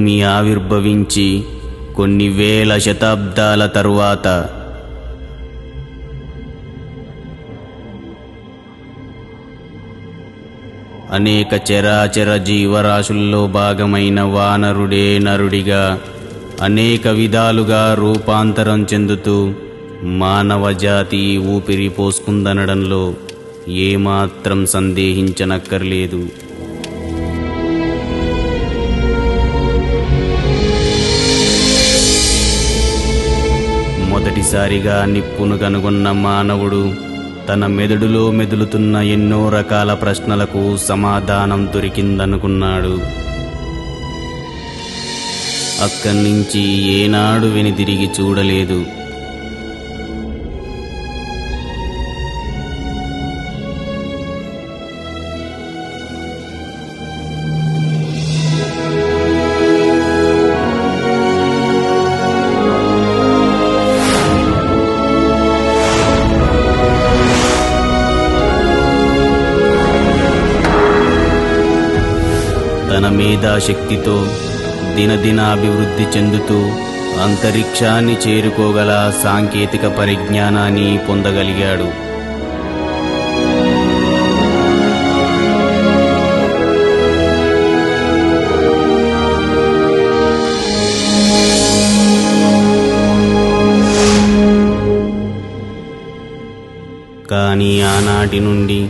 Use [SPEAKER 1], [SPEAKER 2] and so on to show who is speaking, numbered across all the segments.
[SPEAKER 1] భూమి ఆవిర్భవించి కొన్ని వేల శతాబ్దాల తరువాత అనేక చరాచర జీవరాశుల్లో భాగమైన వానరుడే నరుడిగా అనేక విధాలుగా రూపాంతరం చెందుతూ మానవ జాతి ఊపిరి పోసుకుందనడంలో ఏమాత్రం సందేహించనక్కర్లేదు. తొలిసారిగా నిప్పును కనుగొన్న మానవుడు తన మెదడులో మెదులుతున్న ఎన్నో రకాల ప్రశ్నలకు సమాధానం దొరికిందనుకున్నాడు. అక్కడి నుంచి ఏనాడు వెనుదిరిగి చూడలేదు. తన మేధాశక్తితో దినదిన అభివృద్ధి చెందుతూ అంతరిక్షాన్ని చేరుకోగల సాంకేతిక పరిజ్ఞానాన్ని పొందగలిగాడు. కానీ ఆనాటి నుండి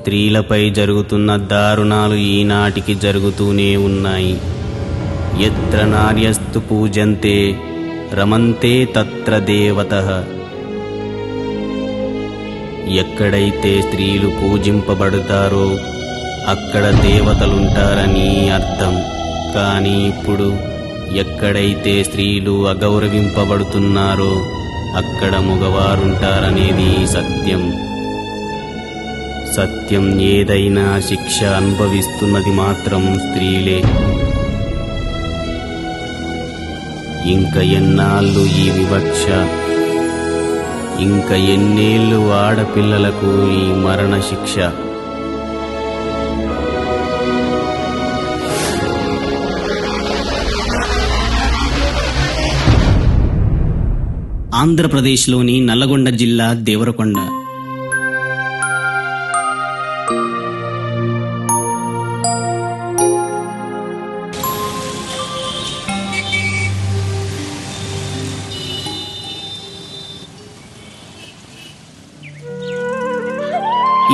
[SPEAKER 1] స్త్రీలపై జరుగుతున్న దారుణాలు ఈనాటికి జరుగుతూనే ఉన్నాయి. ఎత్ర నార్యస్తు పూజంతే రమంతే తత్ర దేవత. ఎక్కడైతే స్త్రీలు పూజింపబడతారో అక్కడ దేవతలుంటారని అర్థం. కానీ ఇప్పుడు ఎక్కడైతే స్త్రీలు అగౌరవింపబడుతున్నారో అక్కడ మగవారుంటారనేది సత్యం. సత్యం ఏదైనా శిక్ష అనుభవిస్తున్నది మాత్రం స్త్రీలే. ఇంక ఎన్నాళ్ళు ఈ వివక్ష? ఇంక ఎన్నేళ్ళు ఆడపిల్లలకు ఈ మరణ శిక్ష?
[SPEAKER 2] ఆంధ్రప్రదేశ్లోని నల్లగొండ జిల్లా దేవరకొండ.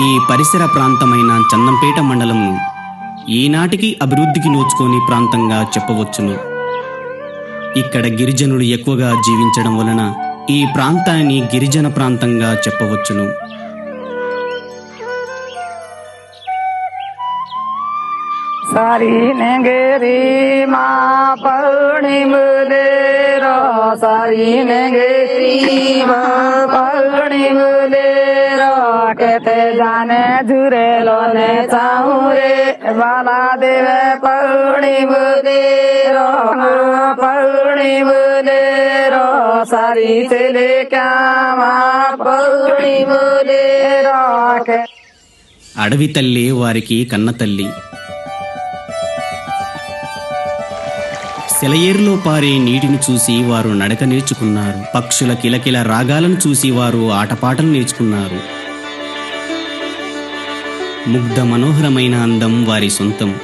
[SPEAKER 2] ఈ పరిసర ప్రాంతమైన చందంపేట మండలంను ఈనాటికి అభివృద్ధికి నోచుకోని ప్రాంతంగా చెప్పవచ్చును. ఇక్కడ గిరిజనులు ఎక్కువగా జీవించడం వలన ఈ ప్రాంతాన్ని గిరిజన ప్రాంతంగా చెప్పవచ్చును.
[SPEAKER 3] சரீனகிரி மா பழனி முதேரா சரீனகிரி மா பழனி முதேரா கேத்தே ஜானே ஜுரேலோ நே சாவுரே. வாலா தேவ பழனி முதேரா பழனி முதேரா சாரி செலே காமா పౌర్ణిములే రాక
[SPEAKER 2] అడవి తల్లి వారికి కన్న తల్లి సెలయేరులో పారే నీటిని చూసి వారు నడక నేర్చుకున్నారు. పక్షుల కిలకిల రాగాలను చూసి వారు ఆటపాటలు నేర్చుకున్నారు. ముగ్ధ మనోహరమైన అందం వారి సొంతం.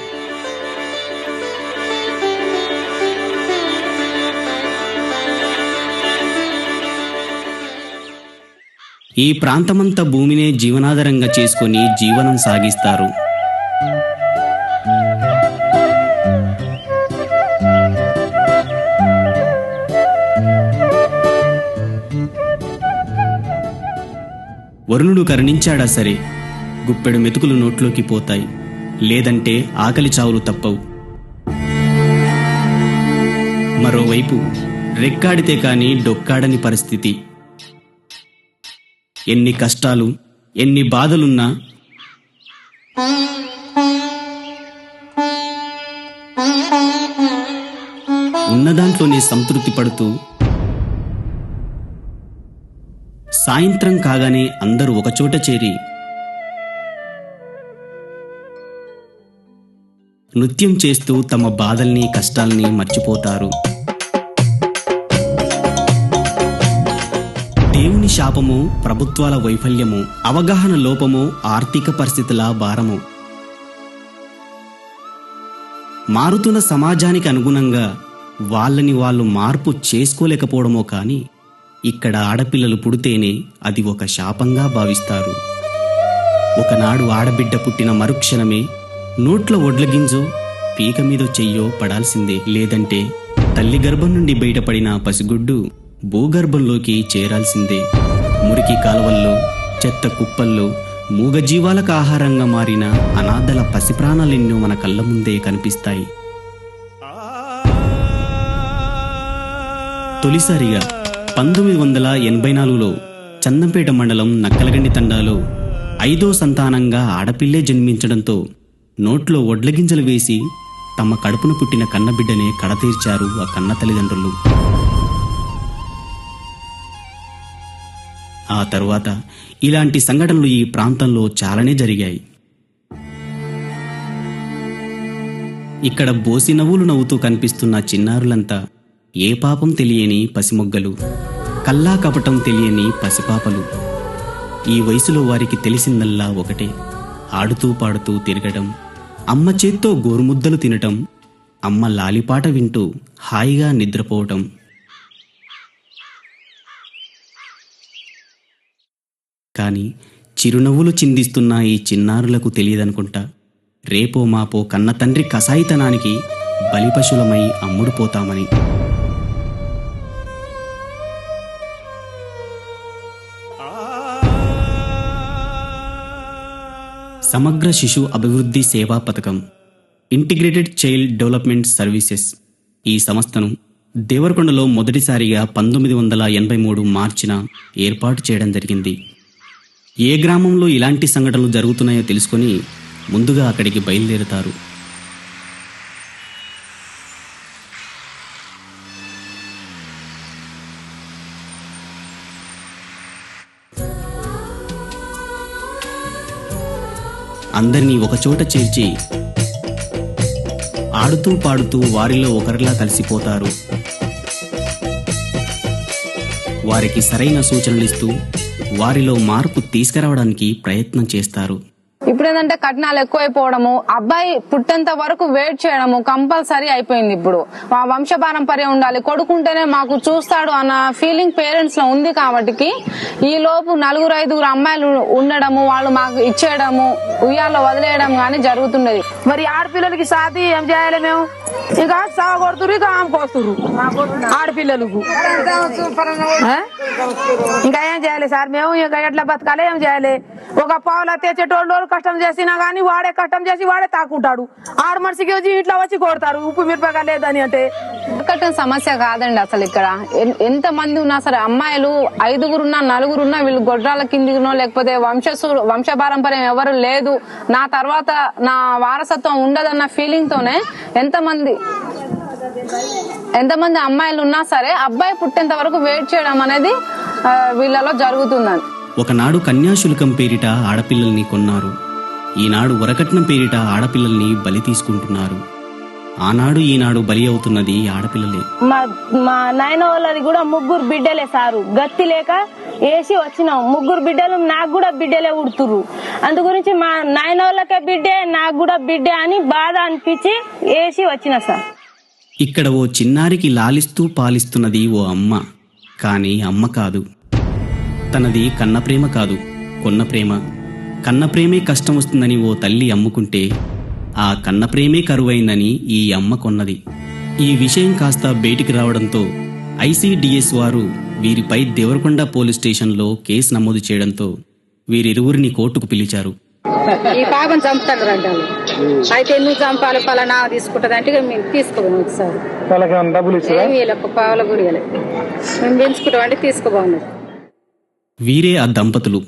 [SPEAKER 2] ఈ ప్రాంతమంతా భూమినే జీవనాధారంగా చేసుకొని జీవనం సాగిస్తారు. వరుణుడు కరుణించాడా సరే. గుప్పెడు మెతుకులు నోట్లోకి పోతాయి. లేదంటే ఆకలి చావులు తప్పవు. మరోవైపు రెక్కాడితే కాని డొక్కాడని పరిస్థితి. ఎన్ని కష్టాలు ఎన్ని బాధలున్నా ఉన్నదాంట్లోనే సంతృప్తి పడుతూ సాయంత్రం కాగానే అందరూ ఒకచోట చేరి నృత్యం చేస్తూ తమ బాధల్ని కష్టాల్ని మర్చిపోతారు. దేవుని శాపము ప్రభుత్వాల వైఫల్యము అవగాహన లోపము ఆర్థిక పరిస్థితుల భారము. మారుతున్న సమాజానికి అనుగుణంగా వాళ్ళని వాళ్ళు మార్పు చేసుకోలేకపోవడమో కానీ ఇక్కడ ఆడపిల్లలు పుడితేనే అది ఒక శాపంగా భావిస్తారు. ఒకనాడు ఆడబిడ్డ పుట్టిన మరుక్షణమే నోట్ల ఒడ్లగింజో పీక మీద చెయ్యో పడాల్సిందే. లేదంటే తల్లి గర్భం నుండి బయటపడిన పసిగుడ్డు భూగర్భంలోకి చేరాల్సిందే. మురికి కాలువల్లో చెత్త కుప్పల్లో మూగజీవాలకు ఆహారంగా మారిన అనాథల పసిప్రాణాలెన్నో మన కళ్ళ ముందే కనిపిస్తాయి. తొలిసారిగా పంతొమ్మిది వందల ఎనభై నాలుగులో చందంపేట మండలం నక్కలగండి తండాలో ఐదో సంతానంగా ఆడపిల్లే జన్మించడంతో నోట్లో వడ్లగింజలు వేసి తమ కడుపున పుట్టిన కన్నబిడ్డనే కడతీర్చారు ఆ కన్న తల్లిదండ్రులు. ఆ తరువాత ఇలాంటి సంఘటనలు ఈ ప్రాంతంలో చాలానే జరిగాయి. ఇక్కడ బోసి నవ్వులు నవ్వుతూ కనిపిస్తున్న చిన్నారులంతా ఏ పాపం తెలియని పసిమొగ్గలు కల్లా కపటం తెలియని పసిపాపలు. ఈ వయసులో వారికి తెలిసిందల్లా ఒకటే ఆడుతూ పాడుతూ తిరగడం అమ్మ చేత్తో గోరుముద్దలు తినటం అమ్మ లాలిపాట వింటూ హాయిగా నిద్రపోవటం. కానీ చిరునవ్వులు చిందిస్తున్న ఈ చిన్నారులకు తెలియదనుకుంటా రేపో మాపో కన్న తండ్రి కసాయితనానికి బలిపశులమై అమ్ముడుపోతామని. సమగ్ర శిశు అభివృద్ధి సేవా పథకం ఇంటిగ్రేటెడ్ చైల్డ్ డెవలప్మెంట్ సర్వీసెస్ ఈ సంస్థను దేవరకొండలో మొదటిసారిగా పంతొమ్మిది వందల ఎనభై మూడు మార్చిన ఏర్పాటు చేయడం జరిగింది. ఏ గ్రామంలో ఇలాంటి సంఘటనలు జరుగుతున్నాయో తెలుసుకొని ముందుగా అక్కడికి బయలుదేరుతారు. అందరినీ ఒకచోట చేర్చి ఆడుతూ పాడుతూ వారిలో ఒకరిలా కలిసిపోతారు. వారికి సరైన సూచనలు ఇస్తూ వారిలో మార్పు తీసుకురావడానికి ప్రయత్నం చేస్తారు.
[SPEAKER 4] ఇప్పుడు ఏంటంటే కట్నాలు ఎక్కువైపోవడము అబ్బాయి పుట్టేంత వరకు వెయిట్ చేయడము కంపల్సరీ అయిపోయింది ఇప్పుడు. మా వంశ పారంపర్యం ఉండాలి కొడుకుంటేనే మాకు చూస్తాడు అన్న ఫీలింగ్ పేరెంట్స్లో ఉంది కాబట్టి ఈ లోపు నలుగురు ఐదుగురు అమ్మాయిలు ఉండడము వాళ్ళు మాకు ఇచ్చేయడము ఉయ్యాల్లో వదిలేయడం గానీ జరుగుతున్నది.
[SPEAKER 3] మరి ఆడపిల్లలకి సాధి ఏం చేయాలి మేము? ఇక సాగొడుతురు ఇక ఆమెకొస్తురు ఆడపిల్లలకు. ఇంకా ఏం చేయాలి సార్? మేము ఇంకా ఎట్లా బతకాలి ఏం చేయాలి? ఒక పావులా తెచ్చేటోళ్ళు కష్టం చేసినా గానీ వాడే కష్టం చేసి వాడే తాకుంటాడు. ఆరు మనిషికి వచ్చి ఇట్లా వచ్చి కొడతారు. ఉప్పు మిరపకాయ లేదని అంటే.
[SPEAKER 4] కట్టం సమస్య కాదండి అసలు ఇక్కడ. ఎంత మంది ఉన్నా సరే అమ్మాయిలు ఐదుగురున్నా నలుగురున్నా వీళ్ళు గొడ్రాల కిందినో లేకపోతే వంశసు వంశ పారంపర్యం ఎవరు లేదు. నా తర్వాత నా వారసత్వం ఉండదన్న ఫీలింగ్ తోనే ఎంతమంది ఎంతమంది అమ్మాయిలు ఉన్నా సరే అబ్బాయి పుట్టేంత వరకు వెయిట్ చేయడం అనేది వీళ్ళలో జరుగుతుందని
[SPEAKER 2] ఒకనాడు కన్యాశుల్కం పేరిట ఆడపిల్లల్ని కొన్నారు. ఈనాడు వరకట్నం పేరిట ఆడపిల్లల్ని బలి తీసుకుంటున్నారు. ఆనాడు ఈనాడు బలి అవుతున్నది ఆడపిల్లలే.
[SPEAKER 5] మా మా నాయన వాళ్ళది కూడా ముగ్గురు బిడ్డలే సారు. గత్తి లేక వేసి వచ్చినాం. ముగ్గురు బిడ్డలు నాకు కూడా బిడ్డలే ఉడుతురు అందు గురించి మా నాయన వాళ్ళకే బిడ్డే నాకు కూడా బిడ్డే అని బాధ అనిపించి వేసి వచ్చిన సార్.
[SPEAKER 2] ఇక్కడ ఓ చిన్నారికి లాలిస్తూ పాలిస్తున్నది ఓ అమ్మ. కానీ అమ్మ కాదు. తనది కన్న ప్రేమ కాదు. కొన్న ప్రేమ కన్న ప్రేమే కష్టం వస్తుందని ఓ తల్లి అమ్ముకుంటే ఆ కన్న ప్రేమే కరువైందని ఈ అమ్మ కొన్నది. ఈ విషయం కాస్త బయటికి రావడంతో ఐసీడీఎస్ వారు వీరిపై దేవరకొండ పోలీస్ స్టేషన్లో కేసు నమోదు చేయడంతో వీరిరువురిని కోర్టుకు పిలిచారు.
[SPEAKER 6] ఈ పాపను చంపుతాడు అంటారు అయితే ఎందుకు చంపాలి పలానా తీసుకుంటది అంటే మేము తీసుకోబోము సార్ ఏమి వీళ్ళకు పావుల. మేము పెంచుకుంటాం అంటే
[SPEAKER 2] వీరే ఆ దంపతులు.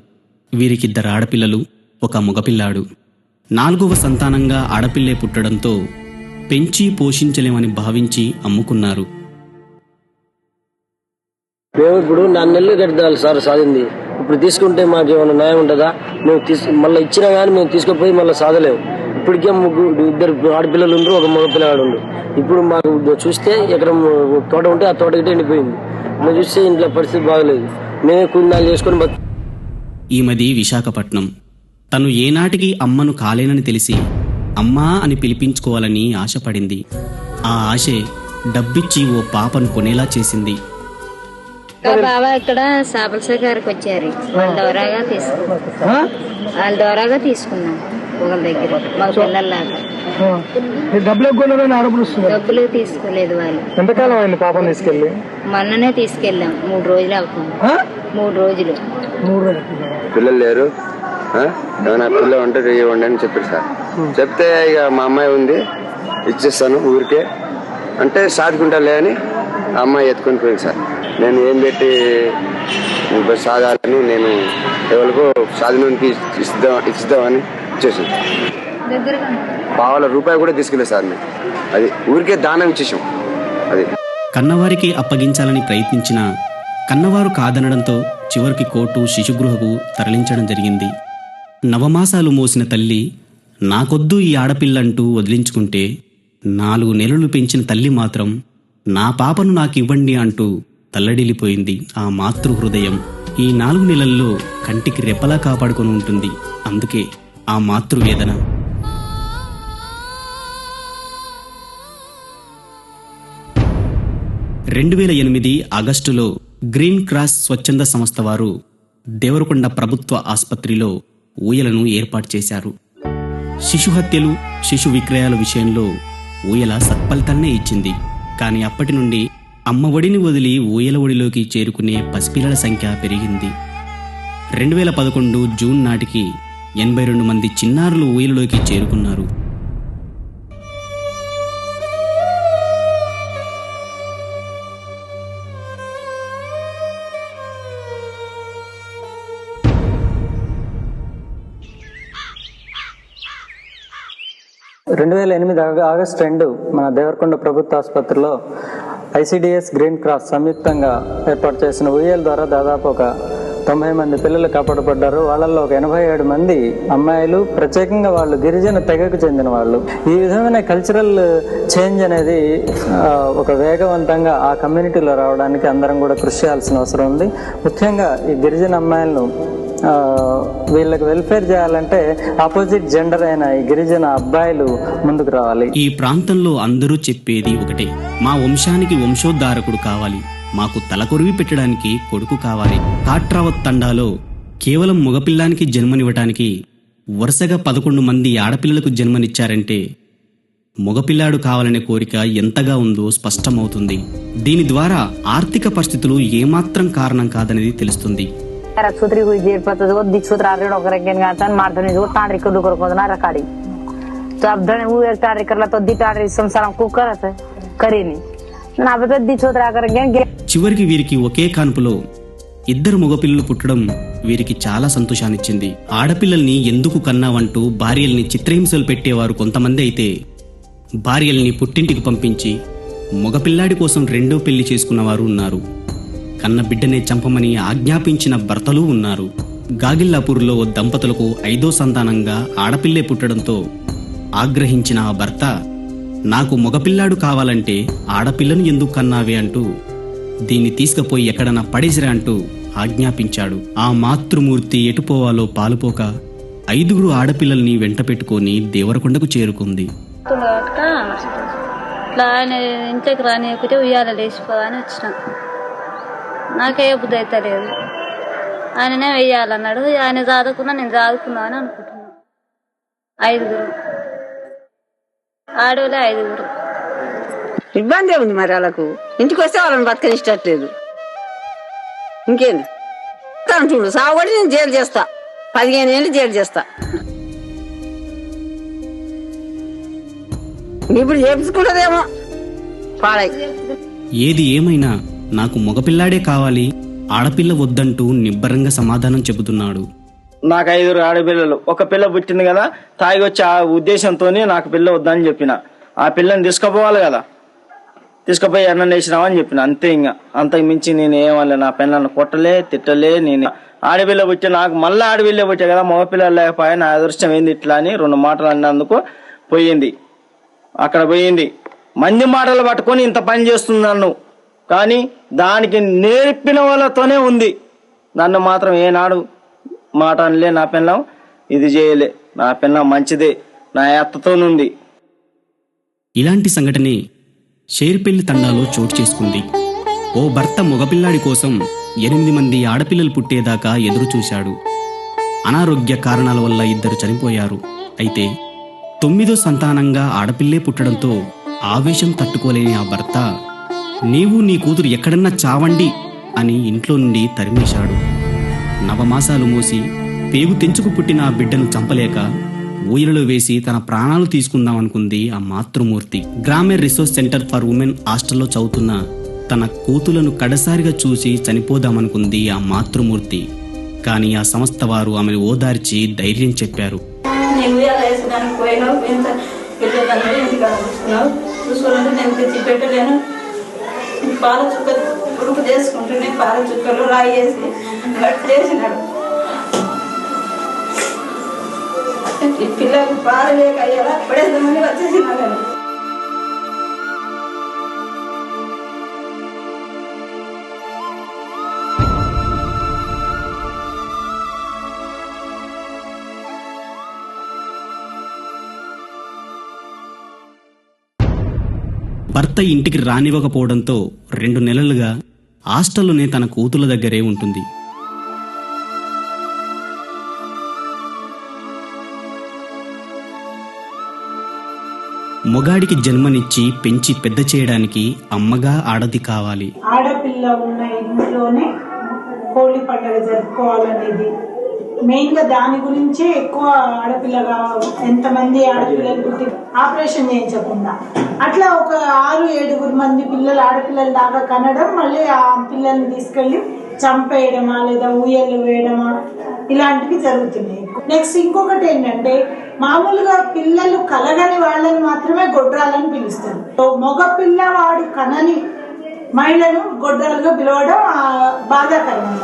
[SPEAKER 2] వీరికిద్దరు ఆడపిల్లలు ఒక మగపిల్లాడు. నాలుగవ సంతానంగా ఆడపిల్లే పుట్టడంతో పెంచి పోషించలేమని భావించి అమ్ముకున్నారు.
[SPEAKER 7] మేము ఇప్పుడు నాలుగు నెలలు కట్టాలి సార్ సాధింది. ఇప్పుడు తీసుకుంటే మాకు ఏమైనా న్యాయం ఉంటుందా? మేము తీసు మళ్ళీ ఇచ్చినా కానీ మేము తీసుకుపోయి మళ్ళీ సాధలేము. ఇప్పటికే ముగ్గురు ఇద్దరు ఆడపిల్లలు ఉండ్రు ఒక మగ పిల్లగాడు ఉండు. ఇప్పుడు మాకు చూస్తే ఎకరం తోట ఉంటే ఆ తోట ఎండిపోయింది. మేము చూస్తే ఇంట్లో పరిస్థితి బాగలేదు. మేమే కుందాలు చేసుకొని
[SPEAKER 2] ఈమెది విశాఖపట్నం. తను ఏనాటికి అమ్మను కాలేనని తెలిసి అమ్మా అని పిలిపించుకోవాలని ఆశపడింది. ఆ ఆశే డబ్బిచ్చి ఓ పాపను కొనేలా చేసింది.
[SPEAKER 8] బావ ఇక్కడ చేపల షికారుకి వచ్చారు. వాళ్ళ ద్వారాగా తీసుకున్నాం. వాళ్ళ ద్వారాగా తీసుకున్నాం ఒకళ్ళ దగ్గర మా పిల్లల్లాగా.
[SPEAKER 9] డబ్బులు
[SPEAKER 8] తీసుకోలేదు వాళ్ళు.
[SPEAKER 9] ఎంతకాలం అయింది పాపం తీసుకెళ్ళి?
[SPEAKER 8] మొన్ననే తీసుకెళ్ళాం. మూడు రోజులు అవుతుంది. మూడు రోజులు.
[SPEAKER 9] మూడు రోజులు.
[SPEAKER 10] పిల్లలు లేరు? ఏమైనా పిల్ల ఉంటే ఇవ్వండి అని చెప్పారు సార్. చెప్తే ఇక మా అమ్మాయి ఉంది ఇచ్చేస్తాను ఊరికే. అంటే సాదుకుంటాలే అని ఆ అమ్మాయి ఎత్తుకొని పోయింది సార్. నేను ఏం పెట్టి సాదాలని నేను ఎవరికో సాధనకి ఇస్తాం ఇస్తామని ఇచ్చేసాను. పావుల రూపాయి కూడా తీసుకెళ్ళలేదు సార్ నేను. అది ఊరికే దానం ఇచ్చేసాం. అది.
[SPEAKER 2] కన్నవారికి అప్పగించాలని ప్రయత్నించిన కన్నవారు కాదనడంతో చివరికి కోర్టు శిశుగృహకు తరలించడం జరిగింది. నవమాసాలు మోసిన తల్లి నాకొద్దు ఈ ఆడపిల్లంటూ వదిలించుకుంటే నాలుగు నెలలు పెంచిన తల్లి మాత్రం నా పాపను నాకివ్వండి అంటూ తల్లడిల్లిపోయింది ఆ మాతృ హృదయం ఈ నాలుగు నెలల్లో కంటికి రెప్పలా కాపాడుకొని ఉంటుంది. అందుకే ఆ మాతృవేదన. రెండు వేల ఎనిమిది ఆగస్టులో గ్రీన్ క్రాస్ స్వచ్ఛంద సంస్థ వారు దేవరకొండ ప్రభుత్వ ఆసుపత్రిలో ఊయలను ఏర్పాటు చేశారు. శిశు హత్యలు శిశు విక్రయాల విషయంలో ఊయల సత్ఫలితాన్నే ఇచ్చింది. కానీ అప్పటి నుండి అమ్మ ఒడిని వదిలి ఊయల ఒడిలోకి చేరుకునే పసిపిల్లల సంఖ్య పెరిగింది. రెండు వేల పదకొండు జూన్ నాటికి ఎనభై రెండు మంది చిన్నారులు ఊయలలోకి చేరుకున్నారు.
[SPEAKER 9] రెండు వేల ఎనిమిది ఆగస్ట్ ఆగస్టు రెండు మన దేవరకొండ ప్రభుత్వ ఆసుపత్రిలో ఐసిడిఎస్ గ్రీన్ క్రాస్ సంయుక్తంగా ఏర్పాటు చేసిన ఉయ్యాల ద్వారా దాదాపు ఒక తొంభై మంది పిల్లలు కాపాడబడ్డారు. వాళ్ళల్లో ఒక ఎనభై ఏడు మంది అమ్మాయిలు. ప్రత్యేకంగా వాళ్ళు గిరిజన తెగకు చెందిన వాళ్ళు. ఈ విధమైన కల్చరల్ చేంజ్ అనేది ఒక వేగవంతంగా ఆ కమ్యూనిటీలో రావడానికి అందరం కూడా కృషి చేయాల్సిన అవసరం ఉంది. ముఖ్యంగా ఈ గిరిజన అమ్మాయిలను వీళ్ళకి వెల్ఫేర్ చేయాలంటే ఆపోజిట్ జెండర్ అయిన గిరిజన అబ్బాయిలు ముందుకు రావాలి.
[SPEAKER 2] ఈ ప్రాంతంలో అందరూ చెప్పేది ఒకటే మా వంశానికి వంశోద్ధారకుడు కావాలి మాకు తలకొరివి పెట్టడానికి కొడుకు కావాలి. కాట్రావత్ తండాలో కేవలం మగపిల్లానికి జన్మనివ్వటానికి వరుసగా పదకొండు మంది ఆడపిల్లలకు జన్మనిచ్చారంటే మగపిల్లాడు కావాలనే కోరిక ఎంతగా ఉందో స్పష్టమవుతుంది. దీని ద్వారా ఆర్థిక పరిస్థితులు ఏమాత్రం కారణం కాదనేది తెలుస్తుంది.
[SPEAKER 3] ಸುತ್ರಿ ಹುಯ್ದಿರ್ ಬರ್ತದ ಒದ್ ದಿಚ್ ಸುತ್ರ ಆರ್ರಿ ಡೊಗರಕ್ಕೆ ಅಂತ ಮಾಡ್ತಾನೆ ಇದು ತಾಂಡ್ರಿ ಕಡ್ಡು ಕರ್ಕೋದನ ರಕಾಡಿ ಅಬ್ದಣೆ ಹೂ ಎಕ್ నా
[SPEAKER 2] చివరికి వీరికి ఒకే కాన్పులో ఇద్దరు మగపిల్లలు పుట్టడం వీరికి చాలా సంతోషాన్నిచ్చింది. ఆడపిల్లల్ని ఎందుకు కన్నావంటూ భార్యల్ని చిత్రహింసలు పెట్టేవారు కొంతమంది అయితే భార్యల్ని పుట్టింటికి పంపించి మగపిల్లాడి కోసం రెండో పెళ్ళి చేసుకున్నవారు ఉన్నారు. కన్న బిడ్డనే చంపమని ఆజ్ఞాపించిన భర్తలు ఉన్నారు. గాగిల్లాపూర్లో దంపతులకు ఐదో సంతానంగా ఆడపిల్లే పుట్టడంతో ఆగ్రహించిన ఆ భర్త నాకు మగపిల్లాడు కావాలంటే ఆడపిల్లను ఎందుకు కన్నావే? అంటూ దీన్ని తీసుకుపోయి ఎక్కడన్నా పడేసిరా? అంటూ ఆజ్ఞాపించాడు. ఆ మాతృమూర్తి ఎటుపోవాలో పాలుపోక ఐదుగురు ఆడపిల్లల్ని వెంట పెట్టుకుని దేవరకొండకు చేరుకుంది.
[SPEAKER 8] ఆయన ఇంట్లోకి ఉయ్యాల లేచిపోవాలని వచ్చిన. నాకే బుద్ధి అయితే లేదు. ఆయననే వెయ్యాలన్నాడు. ఆయన చదువుకున్నా నేను చదువుకున్నా అని అనుకుంటున్నాను ఐదుగురు. ఆడోళ్ళే ఐదుగురు.
[SPEAKER 6] ఇబ్బంది ఉంది మరి వాళ్ళకు. ఇంటికి వస్తే వాళ్ళని బతకనిష్టట్లేదు. ఇంకేంది? తను చూడు. సాగుబడి నేను జైలు చేస్తా. పదిహేను ఏళ్ళు జైలు చేస్తా. ఇప్పుడు చేపించుకుంటదేమో? పాడై.
[SPEAKER 2] ఏది ఏమైనా నాకు మగపిల్లాడే కావాలి. ఆడపిల్ల వద్దంటూ నిబ్బరంగా సమాధానం చెబుతున్నాడు.
[SPEAKER 11] నాకు ఐదుగురు ఆడపిల్లలు. ఒక పిల్ల పుట్టింది కదా తాగి వచ్చి ఆ ఉద్దేశంతో నాకు పిల్ల వద్దని చెప్పిన. ఆ పిల్లని తీసుకుపోవాలి కదా. తీసుకుపోయి అన్నం అని చెప్పిన. అంతే ఇంకా అంతకు మించి నేను ఏమలే నా పిల్లల్ని కొట్టలే తిట్టలే నేను ఆడపిల్ల పుట్టి నాకు మళ్ళీ ఆడపిల్ల పుట్టే కదా మగపిల్లలు లేకపోయా నా అదృష్టం ఏంది ఇట్లా అని రెండు మాటలు అన్నందుకు పోయింది. అక్కడ పోయింది. మంది మాటలు పట్టుకొని ఇంత పని చేస్తుంది నన్ను కానీ దానికి నేర్పిన వాళ్ళతోనే ఉంది. నన్ను మాత్రం ఏనాడు మాట అనలే నా పిల్లం. ఇది చేయలే. నా పిల్లం మంచిదే. నా ఎత్తతోనుంది
[SPEAKER 2] ఇలాంటి సంఘటనే షేర్పెల్లి తండాలో చోటు చేసుకుంది. ఓ భర్త మగపిల్లాడి కోసం ఎనిమిది మంది ఆడపిల్లలు పుట్టేదాకా ఎదురు చూశాడు అనారోగ్య కారణాల వల్ల ఇద్దరు చనిపోయారు. అయితే తొమ్మిదో సంతానంగా ఆడపిల్లే పుట్టడంతో ఆవేశం తట్టుకోలేని ఆ భర్త నీవు నీ కూతురు ఎక్కడన్నా చావండి అని ఇంట్లో నుండి తరిమేశాడు. నవమాసాలు మోసి పేగు తెంచుకు పుట్టిన ఆ బిడ్డను చంపలేక ఊయలలో వేసి తన ప్రాణాలు తీసుకుందామనుకుంది ఆ మాతృమూర్తి. గ్రామీణ రిసోర్స్ సెంటర్ ఫర్ ఉమెన్ హాస్టల్లో చదువుతున్న తన కూతులను కడసారిగా చూసి చనిపోదామనుకుంది ఆ మాతృమూర్తి. కానీ ఆ సంస్థ వారు ఆమెను ఓదార్చి ధైర్యం చెప్పారు.
[SPEAKER 12] నేను పాల చుక్క ఉరుకు చేసుకుంటుండే పాల చుక్కలు రాయి వేసి గట్టి చేసినాడు పిల్లలకు పాలు లేక అయ్యేలా పడేద్దామని వచ్చేసిన నేను.
[SPEAKER 2] భర్త ఇంటికి రానివ్వకపోవడంతో రెండు నెలలుగా హాస్టల్లోనే తన కూతుల దగ్గరే ఉంటుంది. మొగాడికి జన్మనిచ్చి పెంచి పెద్ద చేయడానికి అమ్మగా ఆడది కావాలి.
[SPEAKER 13] ఆడపిల్ల ఉన్న ఇంట్లోనే హోలీ పండుగ జరుపుకోవాలనేది. మెయిన్గా దాని గురించే ఎక్కువ ఆడపిల్లగా ఎంతమంది ఆడపిల్లలు ఆపరేషన్ చేయించకుండా. అట్లా ఒక ఆరు ఏడుగురు మంది పిల్లలు ఆడపిల్లల దాకా కనడం మళ్ళీ ఆ పిల్లల్ని తీసుకెళ్ళి చంపేయడమా లేదా ఊయలు వేయడమా? ఇలాంటివి జరుగుతున్నాయి. నెక్స్ట్ ఇంకొకటి ఏంటంటే మామూలుగా పిల్లలు కలగని వాళ్ళని మాత్రమే గొడ్రాలని పిలుస్తారు. సో మగ పిల్లవాడు కనని మహిళను గొడ్రాలుగా పిలవడం బాధాకరం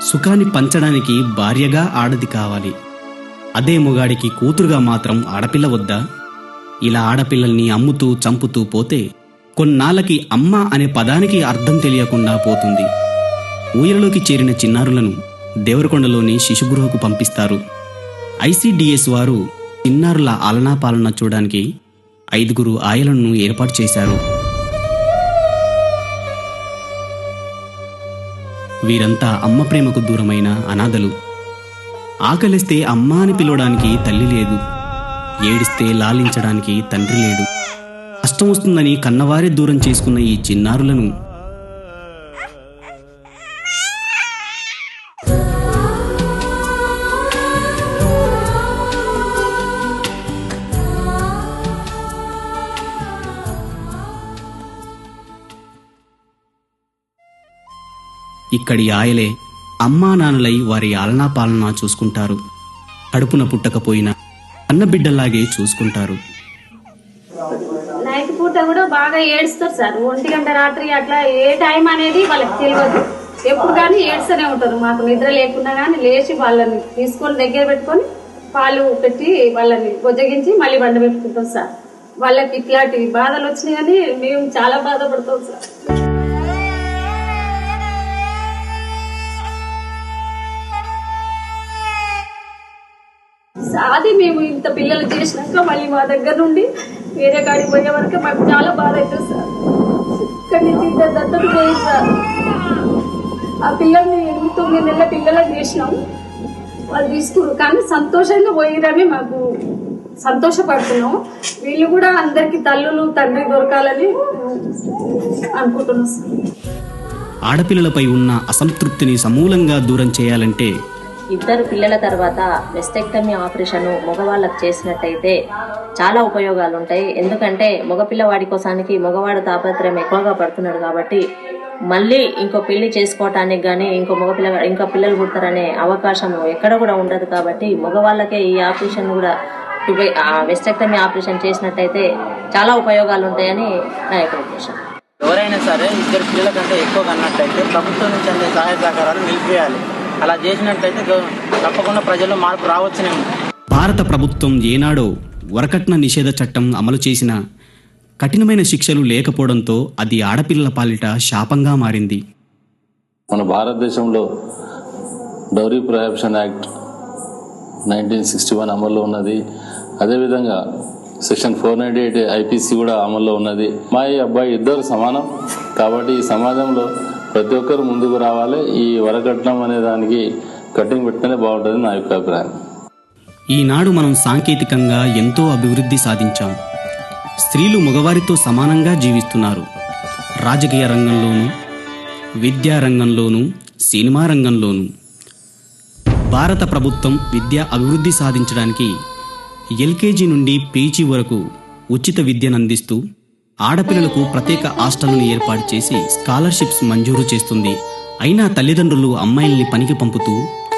[SPEAKER 2] సుఖాన్ని పంచడానికి భార్యగా ఆడది కావాలి. అదే మొగాడికి కూతురుగా మాత్రం ఆడపిల్ల వద్దా? ఇలా ఆడపిల్లల్ని అమ్ముతూ చంపుతూ పోతే కొన్నాళ్ళకి అమ్మ అనే పదానికి అర్థం తెలియకుండా పోతుంది. ఊయలలోకి చేరిన చిన్నారులను దేవరకొండలోని శిశుగృహకు పంపిస్తారు. ఐసిడిఎస్ వారు చిన్నారుల ఆలనా పాలన చూడడానికి ఐదుగురు ఆయలను ఏర్పాటు చేశారు. వీరంతా అమ్మ ప్రేమకు దూరమైన అనాథలు. ఆకలిస్తే అమ్మ అని పిలవడానికి తల్లి లేదు. ఏడిస్తే లాలించడానికి తండ్రి లేడు. కష్టం వస్తుందని కన్నవారే దూరం చేసుకున్న ఈ చిన్నారులను ఇక్కడి ఆయలే అమ్మా నాన్నలై వారి ఆలనా పాలనా చూసుకుంటారు. కడుపున పుట్టకపోయినా అన్నబిడ్డలాగే చూసుకుంటారు.
[SPEAKER 14] నైట్ పూట కూడా బాగా ఏడుస్తారు సార్. ఒంటి గంట రాత్రి అట్లా ఏ టైం అనేది వాళ్ళకి తెలియదు. ఎప్పుడు కానీ ఏడుస్తూనే ఉంటారు. మాకు నిద్ర లేకుండా కానీ లేచి వాళ్ళని తీసుకొని దగ్గర పెట్టుకొని పాలు పెట్టి వాళ్ళని బొజ్జగించి మళ్ళీ బండ పెట్టుకుంటాం సార్. వాళ్ళకి ఇట్లాంటి బాధలు వచ్చినాయి కానీ మేము చాలా బాధపడతాం సార్. అది మేము ఇంత పిల్లలు చేసినాక మళ్ళీ మా దగ్గర నుండి వేరే కాడికి పోయే వరకు మాకు చాలా బాధ అవుతుంది సార్. ఇక్కడి నుంచి ఇద్దరు దత్తత పోయి సార్. ఆ పిల్లల్ని ఎనిమిది తొమ్మిది నెలల పిల్లలకు చేసినాం. వాళ్ళు తీసుకున్నారు. కానీ సంతోషంగా పోయిరని మాకు సంతోషపడుతున్నాం. వీళ్ళు కూడా అందరికి తల్లులు తండ్రి దొరకాలని అనుకుంటున్నాం సార్.
[SPEAKER 2] ఆడపిల్లలపై ఉన్న అసంతృప్తిని సమూలంగా దూరం చేయాలంటే
[SPEAKER 15] ఇద్దరు పిల్లల తర్వాత వెస్టెక్టమీ ఆపరేషన్ మగవాళ్ళకు చేసినట్టయితే చాలా ఉపయోగాలు ఉంటాయి ఎందుకంటే మగపిల్లవాడి కోసానికి మగవాడు తాపత్రయం ఎక్కువగా పడుతున్నాడు కాబట్టి మళ్ళీ ఇంకో పెళ్ళి చేసుకోవటానికి కానీ ఇంకో మగపిల్ల ఇంకో పిల్లలు పుడతారనే అవకాశం ఎక్కడ కూడా ఉండదు కాబట్టి మగవాళ్ళకే ఈ ఆపరేషన్ కూడా వెస్టెక్టమీ ఆపరేషన్ చేసినట్టయితే చాలా ఉపయోగాలు ఉంటాయని నా యొక్క ఉద్దేశం.
[SPEAKER 16] ఎవరైనా సరే ఇద్దరు పిల్లల కంటే ఎక్కువ కన్నట్టయితే ప్రభుత్వం నుంచి అందే సహాయ సహకారాలు నిలిపేయాలి అలా చేసినట్లయితే తప్పకుండా ప్రజల్లో మార్పు రావచ్చునేమో.
[SPEAKER 2] భారత ప్రభుత్వం ఏనాడో వరకట్న నిషేధ చట్టం అమలు చేసిన కఠినమైన శిక్షలు లేకపోవడంతో అది ఆడపిల్లల పాలిట శాపంగా మారింది.
[SPEAKER 17] మన భారతదేశంలో dowry prohibition act nineteen sixty one అమల్లో ఉన్నది. అదేవిధంగా section four ninety eight IPC కూడా అమల్లో ఉన్నది. మా ఈ అబ్బాయి ఇద్దరు సమానం. కాబట్టి ఈ సమాజంలో ప్రతి ఒక్కరు ముందుకు రావాలి. ఈ వరకట్నం అనే దానికి కటింగ్ పెడితేనే బాగుంటుంది నా యొక్క అభిప్రాయం.
[SPEAKER 2] ఈనాడు మనం సాంకేతికంగా ఎంతో అభివృద్ధి సాధించాం. స్త్రీలు మగవారితో సమానంగా జీవిస్తున్నారు. రాజకీయ రంగంలోనూ విద్యా రంగంలోనూ సినిమా రంగంలోనూ. భారత ప్రభుత్వం విద్య అభివృద్ధి సాధించడానికి ఎల్కేజీ నుండి పీజీ వరకు ఉచిత విద్యను అందిస్తూ ఆడపిల్లలకు ప్రత్యేక హాస్టళ్ళను ఏర్పాటు చేసి స్కాలర్షిప్స్ మంజూరు చేస్తుంది. అయినా తల్లిదండ్రులు అమ్మాయిల్ని పనికి పంపుతూ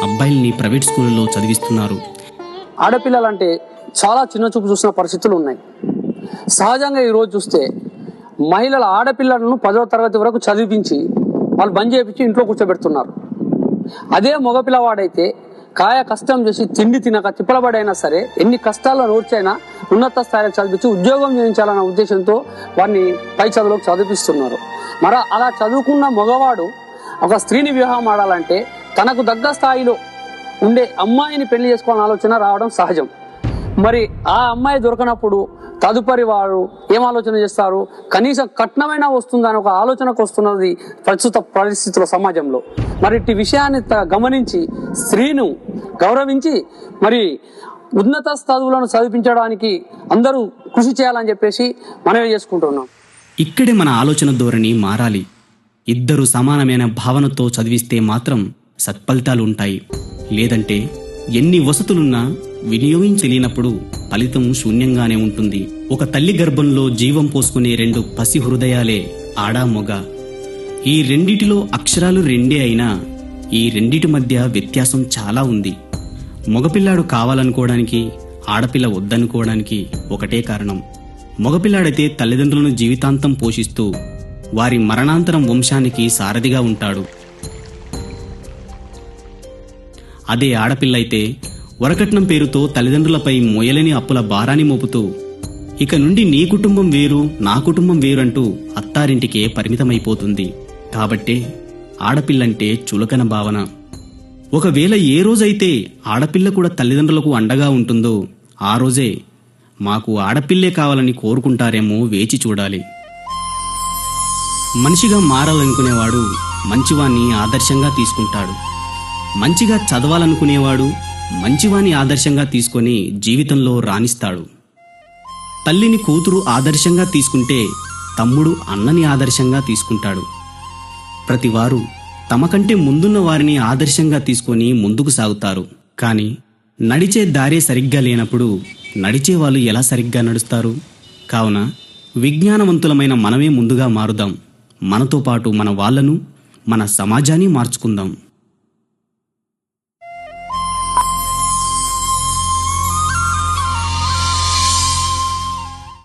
[SPEAKER 2] అబ్బాయిల్ని ప్రైవేట్ స్కూళ్ళలో చదివిస్తున్నారు.
[SPEAKER 18] ఆడపిల్లలంటే చాలా చిన్న చూపు చూసిన పరిస్థితులు ఉన్నాయి. సహజంగా ఈరోజు చూస్తే మహిళల ఆడపిల్లలను పదవ తరగతి వరకు చదివించి వాళ్ళు బంద్ చేయించి ఇంట్లో కూర్చోబెడుతున్నారు. అదే మగపిల్లవాడైతే కాయ కష్టం చేసి తిండి తినక తిప్పలబడైనా సరే ఎన్ని కష్టాల్లో నూర్చైనా ఉన్నత స్థాయికి చదివించి ఉద్యోగం చేయించాలన్న ఉద్దేశంతో వారిని పై చదువులకు చదివిస్తున్నారు మరి అలా చదువుకున్న మగవాడు ఒక స్త్రీని వివాహం ఆడాలంటే తనకు దగ్గ స్థాయిలో ఉండే అమ్మాయిని పెళ్ళి చేసుకోవాలని ఆలోచన రావడం సహజం. మరి ఆ అమ్మాయి దొరకనప్పుడు తదుపరి వారు ఏం ఆలోచన చేస్తారు? కనీసం కఠినమైన వస్తుందని ఒక ఆలోచనకు వస్తున్నది ప్రస్తుత పరిస్థితుల సమాజంలో. మరి ఇట్టి విషయాన్ని త- గమనించి స్త్రీను గౌరవించి మరి ఉన్నత చదువులను చదివించడానికి అందరూ కృషి చేయాలని చెప్పేసి మనవి చేసుకుంటున్నాం.
[SPEAKER 2] ఇక్కడే మన ఆలోచన ధోరణి మారాలి. ఇద్దరు సమానమైన భావనతో చదివిస్తే మాత్రం సత్ఫలితాలు ఉంటాయి. లేదంటే ఎన్ని వసతులున్నా వినియోగించలేనప్పుడు ఫలితం శూన్యంగానే ఉంటుంది. ఒక తల్లి గర్భంలో జీవం పోసుకునే రెండు పసి హృదయాలే ఆడా మొగ. ఈ రెండిటిలో అక్షరాలు రెండే అయినా ఈ రెండిటి మధ్య వ్యత్యాసం చాలా ఉంది. మగపిల్లాడు కావాలనుకోవడానికి ఆడపిల్ల వద్దనుకోవడానికి ఒకటే కారణం. మగపిల్లాడైతే తల్లిదండ్రులను జీవితాంతం పోషిస్తూ వారి మరణాంతరం వంశానికి సారథిగా ఉంటాడు. అదే ఆడపిల్ల అయితే వరకట్నం పేరుతో తల్లిదండ్రులపై మొయలేని అప్పుల భారాన్ని మోపుతూ ఇక నుండి నీ కుటుంబం వేరు నా కుటుంబం వేరంటూ అత్తారింటికే పరిమితమైపోతుంది. కాబట్టే ఆడపిల్లంటే చులకన భావన. ఒకవేళ ఏ రోజైతే ఆడపిల్ల కూడా తల్లిదండ్రులకు అండగా ఉంటుందో ఆ రోజే మాకు ఆడపిల్లే కావాలని కోరుకుంటారేమో వేచి చూడాలి. మనిషిగా మారాలనుకునేవాడు మంచివాణ్ణి ఆదర్శంగా తీసుకుంటాడు. మంచిగా చదవాలనుకునేవాడు మంచివాని ఆదర్శంగా తీసుకొని జీవితంలో రాణిస్తాడు. తల్లిని కూతురు ఆదర్శంగా తీసుకుంటే తమ్ముడు అన్నని ఆదర్శంగా తీసుకుంటాడు. ప్రతివారు తమ కంటే ముందున్న వారిని ఆదర్శంగా తీసుకొని ముందుకు సాగుతారు. కానీ నడిచే దారే సరిగ్గా లేనప్పుడు నడిచే వాళ్ళు ఎలా సరిగ్గా నడుస్తారు? కావున విజ్ఞానవంతులమైన మనమే ముందుగా మారుదాం. మనతో పాటు మన వాళ్ళను మన సమాజాన్ని మార్చుకుందాం.